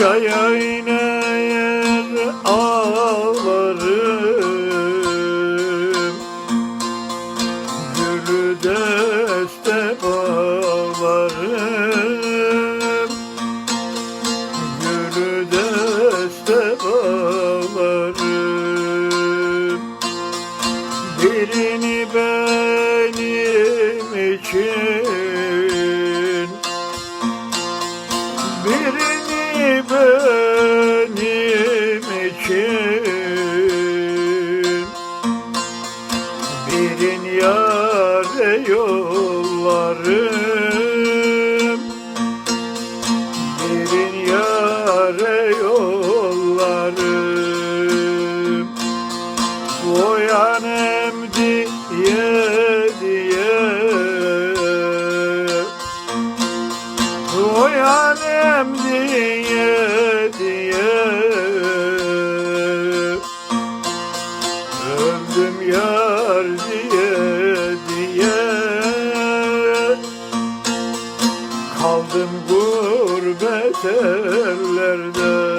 Çaya iner ağlarım. Gülü deste bağlarım. Gülü deste bağlarım. Birini benim için yâre yollarım. Birin yâre yollarım. Boyanem diye diye. Boyanem diye diye Öldüm yar diye diye. Kaldım gurbet ellerde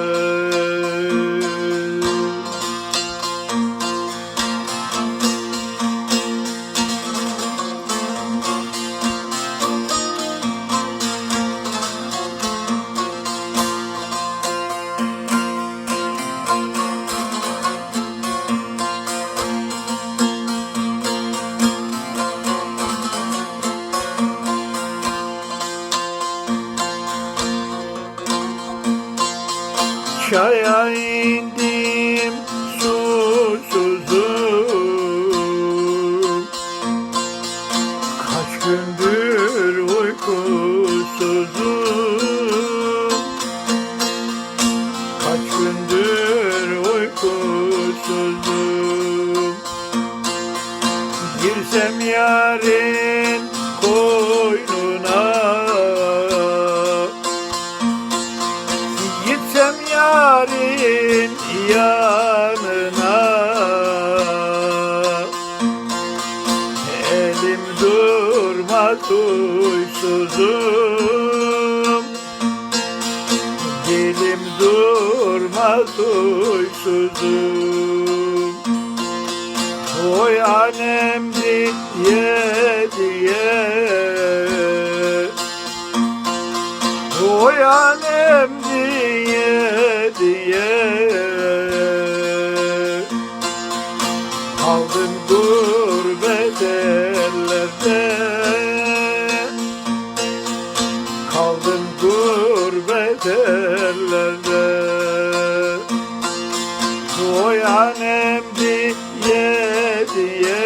Çaya indim susuzum Kaç gündür uykusuzum. Kaç gündür uykusuzum. Girsem yarın koynuna huysuzum Dilim durmaz huysuzum Oy annem diye diye. Oy annem diye diye. Kaldım gurbet ellerde ederlerdi Doyan emdi ye